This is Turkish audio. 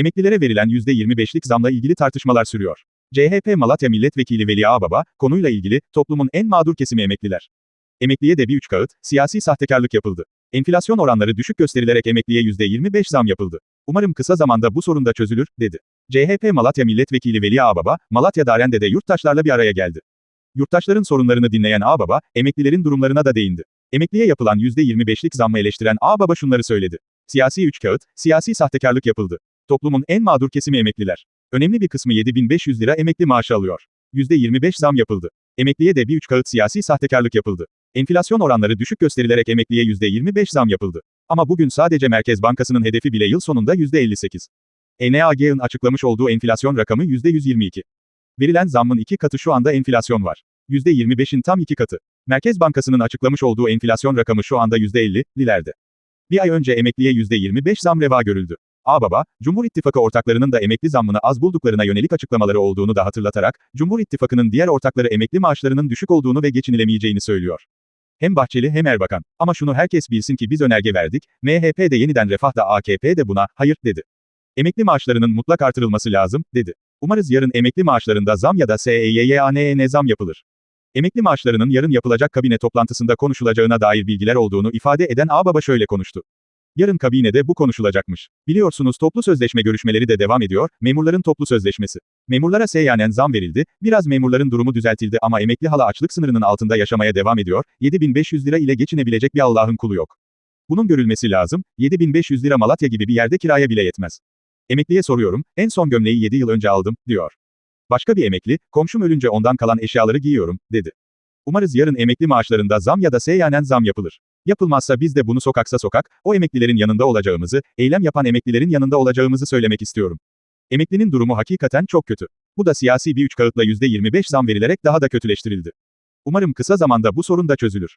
Emeklilere verilen %25'lik zamla ilgili tartışmalar sürüyor. CHP Malatya Milletvekili Veli Ağbaba, konuyla ilgili, toplumun en mağdur kesimi emekliler. Emekliye de bir üç kağıt, siyasi sahtekarlık yapıldı. Enflasyon oranları düşük gösterilerek emekliye %25 zam yapıldı. Umarım kısa zamanda bu sorun da çözülür, dedi. CHP Malatya Milletvekili Veli Ağbaba, Malatya Daren'de de yurttaşlarla bir araya geldi. Yurttaşların sorunlarını dinleyen Ağbaba, emeklilerin durumlarına da değindi. Emekliye yapılan %25'lik zammı eleştiren Ağbaba şunları söyledi. Siyasi üç kağıt, siyasi sahtekarlık yapıldı. Toplumun en mağdur kesimi emekliler. Önemli bir kısmı 7500 lira emekli maaşı alıyor. %25 zam yapıldı. Emekliye de bir üç kağıt siyasi sahtekarlık yapıldı. Enflasyon oranları düşük gösterilerek emekliye %25 zam yapıldı. Ama bugün sadece Merkez Bankası'nın hedefi bile yıl sonunda %58. ENAG'ın açıklamış olduğu enflasyon rakamı %122. Verilen zammın iki katı şu anda enflasyon var. %25'in tam iki katı. Merkez Bankası'nın açıklamış olduğu enflasyon rakamı şu anda %50'lilerde. Bir ay önce emekliye %25 zam reva görüldü. Ağbaba, Cumhur İttifakı ortaklarının da emekli zammını az bulduklarına yönelik açıklamaları olduğunu da hatırlatarak, Cumhur İttifakı'nın diğer ortakları emekli maaşlarının düşük olduğunu ve geçinilemeyeceğini söylüyor. Hem Bahçeli hem Erbakan. Ama şunu herkes bilsin ki biz önerge verdik, MHP de yeniden Refah da AKP de buna, hayır, dedi. Emekli maaşlarının mutlak artırılması lazım, dedi. Umarız yarın emekli maaşlarında zam ya da SEYYANE'ne zam yapılır. Emekli maaşlarının yarın yapılacak kabine toplantısında konuşulacağına dair bilgiler olduğunu ifade eden Ağbaba şöyle konuştu. Yarın kabinede bu konuşulacakmış. Biliyorsunuz toplu sözleşme görüşmeleri de devam ediyor, memurların toplu sözleşmesi. Memurlara seyyanen zam verildi, biraz memurların durumu düzeltildi ama emekli hala açlık sınırının altında yaşamaya devam ediyor, 7500 lira ile geçinebilecek bir Allah'ın kulu yok. Bunun görülmesi lazım, 7500 lira Malatya gibi bir yerde kiraya bile yetmez. Emekliye soruyorum, en son gömleği 7 yıl önce aldım, diyor. Başka bir emekli, komşum ölünce ondan kalan eşyaları giyiyorum, dedi. Umarız yarın emekli maaşlarında zam ya da seyyanen zam yapılır. Yapılmazsa biz de bunu sokaksa sokak, o emeklilerin yanında olacağımızı, eylem yapan emeklilerin yanında olacağımızı söylemek istiyorum. Emeklinin durumu hakikaten çok kötü. Bu da siyasi bir üç kağıtla %25 zam verilerek daha da kötüleştirildi. Umarım kısa zamanda bu sorun da çözülür.